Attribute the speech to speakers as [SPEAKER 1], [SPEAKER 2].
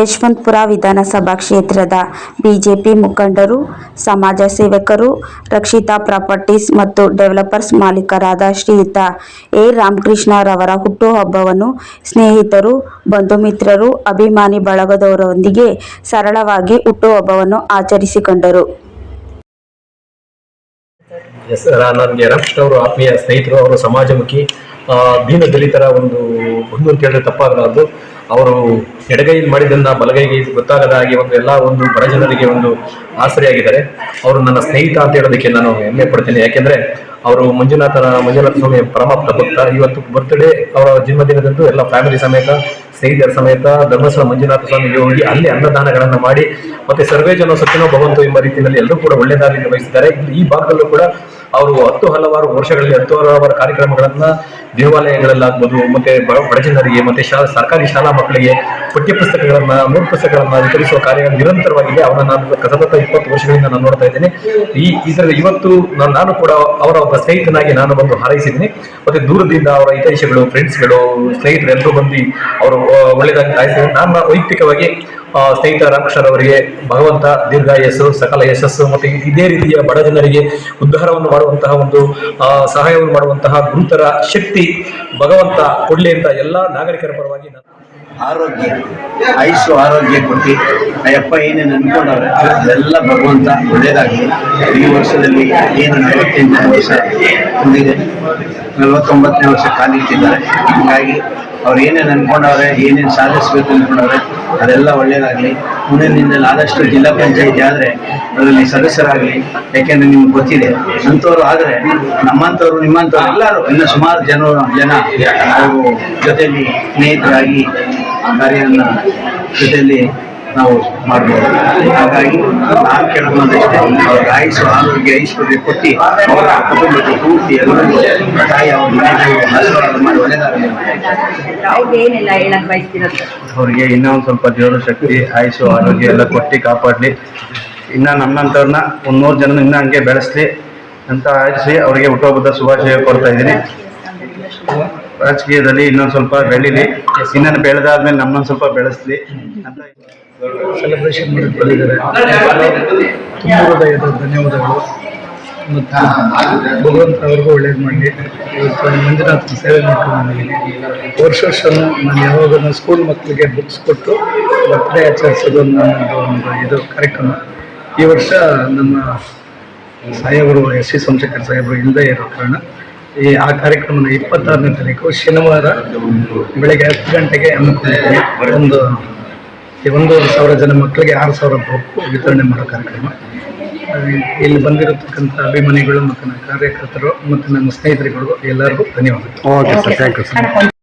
[SPEAKER 1] ಯಶವಂತಪುರ ವಿಧಾನಸಭಾ ಕ್ಷೇತ್ರದ ಬಿಜೆಪಿ ಮುಖಂಡರು, ಸಮಾಜ ಸೇವಕರು, ರಕ್ಷಿತಾ ಪ್ರಾಪರ್ಟೀಸ್ ಮತ್ತು ಡೆವಲಪರ್ಸ್ ಮಾಲೀಕರಾದ ಶ್ರೀಯುತ ಎ. ರಾಮಕೃಷ್ಣರವರ ಹುಟ್ಟುಹಬ್ಬವನ್ನು ಸ್ನೇಹಿತರು ಬಂಧು ಮಿತ್ರರು ಅಭಿಮಾನಿ ಬಳಗದವರೊಂದಿಗೆ ಸರಳವಾಗಿ ಹುಟ್ಟುಹಬ್ಬವನ್ನು ಆಚರಿಸಿಕೊಂಡರು.
[SPEAKER 2] ನನಗೆ ಆತ್ಮೀಯ ಸ್ನೇಹಿತರು, ಅವರು ಸಮಾಜಮುಖಿ ದೀನ ದಲಿತರ ಒಂದು ಒಂದು ಅಂತ ಹೇಳಿದ್ರೆ ತಪ್ಪಾಗಲಾರದು. ಅವರು ಎಡಗೈಯಲ್ಲಿ ಮಾಡಿದ್ದನ್ನ ಬಲಗೈಗೆ ಗೊತ್ತಾಗದ ಹಾಗೆ ಒಂದು ಎಲ್ಲ ಒಂದು ಬಡ ಜನರಿಗೆ ಒಂದು ಆಸರೆಯಾಗಿದ್ದಾರೆ. ಅವರು ನನ್ನ ಸ್ನೇಹಿತ ಅಂತ ಹೇಳೋದಕ್ಕೆ ನಾನು ಹೆಮ್ಮೆ ಪಡ್ತೀನಿ. ಯಾಕೆಂದ್ರೆ ಅವರು ಮಂಜುನಾಥನ ಮಂಜುನಾಥ ಸ್ವಾಮಿ ಪರಮಾಪ್ತ ಭಕ್ತ. ಇವತ್ತು ಬರ್ತ್ಡೇ ಅವರ ಜನ್ಮದಿನದಂದು ಎಲ್ಲ ಫ್ಯಾಮಿಲಿ ಸಮೇತ, ಸ್ನೇಹಿತರ ಸಮೇತ, ಧರ್ಮಸ್ಥಳ ಮಂಜುನಾಥ ಸ್ವಾಮಿಗೆ ಹೋಗಿ ಅಲ್ಲಿ ಅನ್ನದಾನಗಳನ್ನು ಮಾಡಿ, ಮತ್ತೆ ಸರ್ವೇ ಜನ ಭವಂತು ಎಂಬ ರೀತಿಯಲ್ಲಿ ಎಲ್ಲರೂ ಕೂಡ ಒಳ್ಳೆಯದಾಗಿ ನಿರ್ವಹಿಸಿದ್ದಾರೆ. ಈ ಭಾಗದಲ್ಲೂ ಕೂಡ ಅವರು ಹತ್ತು ಹಲವಾರು ವರ್ಷಗಳಲ್ಲಿ, ಹತ್ತು ಹಲವಾರು ಕಾರ್ಯಕ್ರಮಗಳನ್ನ ದೇವಾಲಯಗಳಲ್ಲಾಗ್ಬೋದು, ಮತ್ತೆ ಬಡಜನರಿಗೆ ಬಡ ಜನರಿಗೆ, ಮತ್ತೆ ಶಾ, ಸರ್ಕಾರಿ ಶಾಲಾ ಮಕ್ಕಳಿಗೆ ಪಠ್ಯ ಪುಸ್ತಕಗಳನ್ನ, ನೋಟ್ ಪುಸ್ತಕಗಳನ್ನ ವಿತರಿಸುವ ಕಾರ್ಯ ನಿರಂತರವಾಗಿದೆ. ಅವರನ್ನ ನಾನು ಸತತ ಇಪ್ಪತ್ತು ವರ್ಷಗಳಿಂದ ನಾನು ನೋಡ್ತಾ ಇದ್ದೇನೆ. ಈ, ಇದರಲ್ಲಿ ಇವತ್ತು ನಾನು ಕೂಡ ಅವರ ಒಬ್ಬ ಸ್ನೇಹಿತನಾಗಿ ನಾನು ಬಂದು ಹಾರೈಸಿದ್ದೀನಿ. ಮತ್ತೆ ದೂರದಿಂದ ಅವರ ಹಿತೈಷಿಗಳು ಫ್ರೆಂಡ್ಸ್ಗಳು ಸ್ನೇಹಿತರು ಎಲ್ಲರೂ ಬಂದು ಅವರು ಒಳ್ಳೆಯದಾಗಿ ಕಾಯಿಸಿದ್ದಾರೆ. ನಾನು ವೈಯಕ್ತಿಕವಾಗಿ ಸ್ನೇಹಿತ ರಾಮಕೃಷ್ಣರವರಿಗೆ ಭಗವಂತ ದೀರ್ಘಾಯಸ್ಸು ಸಕಲ ಯಶಸ್ಸು ಮತ್ತು ಇದೇ ರೀತಿಯ ಬಡ ಜನರಿಗೆ ಉದ್ಧಾರವನ್ನು ಮಾಡುವಂತಹ ಒಂದು ಸಹಾಯವನ್ನು ಮಾಡುವಂತಹ ಗುರುತರ ಶಕ್ತಿ ಭಗವಂತ ಕೊಡ್ಲಿ ಅಂತ ಎಲ್ಲಾ ನಾಗರಿಕರ ಪರವಾಗಿ
[SPEAKER 3] ಆರೋಗ್ಯ ಆಯುಸ್ಸು ಆರೋಗ್ಯ ಕೊಟ್ಟು ಅಯ್ಯಪ್ಪ ಏನೇನು ಅನ್ಕೊಂಡವ್ರೆ ಅದೆಲ್ಲ ಭಗವಂತ ಒಳ್ಳೇದಾಗಲಿ. ಈ ವರ್ಷದಲ್ಲಿ ಏನು ನಲವತ್ತೆಂಟನೇ ವರ್ಷ ತುಂಬಿದೆ. ನಲವತ್ತೊಂಬತ್ತನೇ ವರ್ಷ ಕಾಲಿಟ್ಟಿದ್ದಾರೆ. ಹೀಗಾಗಿ ಅವ್ರು ಏನೇನು ಅನ್ಕೊಂಡವ್ರೆ, ಏನೇನು ಸಾಧಿಸ್ಬೇಕು ಅನ್ಕೊಂಡವ್ರೆ, ಅದೆಲ್ಲ ಒಳ್ಳೇದಾಗಲಿ. ಮುಂದಿನ ದಿನದಲ್ಲಿ ಆದಷ್ಟು ಜಿಲ್ಲಾ ಪಂಚಾಯಿತಿ ಆದರೆ ಅದರಲ್ಲಿ ಸದಸ್ಯರಾಗಲಿ. ಯಾಕೆಂದ್ರೆ ನಿಮ್ಗೆ ಗೊತ್ತಿದೆ, ಅಂಥವ್ರು ಆದರೆ ನಮ್ಮಂಥವ್ರು, ನಿಮ್ಮಂಥವ್ರು ಎಲ್ಲರೂ, ಇನ್ನು ಸುಮಾರು ಜನ ಜನ ನಾವು ಜೊತೆಯಲ್ಲಿ ಸ್ನೇಹಿತರಾಗಿ ಕಾರ್ಯವನ್ನು ಜೊತೆಯಲ್ಲಿ ನಾವು ಮಾಡ್ಬೋದು. ಹಾಗಾಗಿ ನಾನು ಕೇಳೋದಷ್ಟೇ ಅವ್ರಿಗೆ ಆಯುಷು ಆರೋಗ್ಯ ಐಶ್ವರ್ಯ ಕೊಟ್ಟು ಅವರ ಕುಟುಂಬಕ್ಕೆ ಪೂರ್ತಿ ಎಲ್ಲರಿಗೂ ತಾಯಿ ಅವ್ರ ಮನೆಗೂ ಆಶೀರ್ವಾದ ಮಾಡಿ
[SPEAKER 4] ಅವ್ರಿಗೆ ಏನೆಲ್ಲ ಹೇಳಕ್ ಬಯಸ್ತಿರೋದು
[SPEAKER 5] ಅವ್ರಿಗೆ ಇನ್ನೂ ಒಂದು ಸ್ವಲ್ಪ ಜೀವನ ಶಕ್ತಿ ಆಯುಷು ಆರೋಗ್ಯ ಎಲ್ಲ ಕೊಟ್ಟು ಕಾಪಾಡಲಿ. ಇನ್ನ ನಮ್ಮಂಥವ್ರನ್ನ ಒಂದು ನೂರು ಜನ ಇನ್ನೂ ಹಂಗೆ ಬೆಳೆಸಲಿ ಅಂತ ಆಯಿಸಿ ಅವರಿಗೆ ಹುಟ್ಟುಹಬ್ಬದ ಶುಭಾಶಯ ಕೊಡ್ತಾ ಇದ್ದೀನಿ. ರಾಜಕೀಯದಲ್ಲಿ ಇನ್ನೊಂದು ಸ್ವಲ್ಪ ಬೆಳೀಲಿ. ಇನ್ನೊಂದು ಬೆಳೆದಾದ್ಮೇಲೆ ನಮ್ಮನ್ನು ಸ್ವಲ್ಪ ಬೆಳೆಸಲಿ. ಅಂತ
[SPEAKER 6] ಸೆಲೆಬ್ರೇಷನ್ ಮಾಡಿ ಬಂದಿದ್ದಾರೆ ತುಂಬ ಹೃದಯದ ಧನ್ಯವಾದಗಳು. ಮತ್ತು ಭಗವಂತವ್ರಿಗೂ ಒಳ್ಳೇದು ಮಾಡಲಿ ಇವತ್ತು ಮಂಜುನಾಥ್ ಸೇವೆ ಮಾಡ್ಕೊಂಡು ಬಂದಿದ್ದೀನಿ. ವರ್ಷ ವರ್ಷನೂ ನಾನು ಯಾವಾಗ ಸ್ಕೂಲ್ ಮಕ್ಕಳಿಗೆ ಬುಕ್ಸ್ ಕೊಟ್ಟು ಬರ್ತ್ಡೇ ಆಚರಿಸೋದು ನನ್ನದು ಒಂದು ಇದು ಕಾರ್ಯಕ್ರಮ. ಈ ವರ್ಷ ನಮ್ಮ ಸಾಹೇಬರು ಎಸ್ ಸಿ ಸೋಮಶೇಖರ್ ಸಾಹೇಬರು ಇಲ್ಲದೆ ಇರೋ ಕಾರಣ ಈ ಆ ಕಾರ್ಯಕ್ರಮನ ಇಪ್ಪತ್ತಾರನೇ ತಾರೀಕು ಶನಿವಾರ ಬೆಳಗ್ಗೆ ಹತ್ತು ಗಂಟೆಗೆ ಒಂದು ಒಂದೂವರೆ ಸಾವಿರ ಜನ ಮಕ್ಕಳಿಗೆ ಆರು ಸಾವಿರ ಬುಕ್ ವಿತರಣೆ ಮಾಡೋ ಕಾರ್ಯಕ್ರಮ. ಇಲ್ಲಿ ಬಂದಿರತಕ್ಕಂಥ ಅಭಿಮಾನಿಗಳು ಮತ್ತು ನನ್ನ ಕಾರ್ಯಕರ್ತರು ಮತ್ತು ನನ್ನ ಸ್ನೇಹಿತರುಗಳು ಎಲ್ಲರಿಗೂ ಧನ್ಯವಾದಗಳು.
[SPEAKER 5] Okay sir thank you sir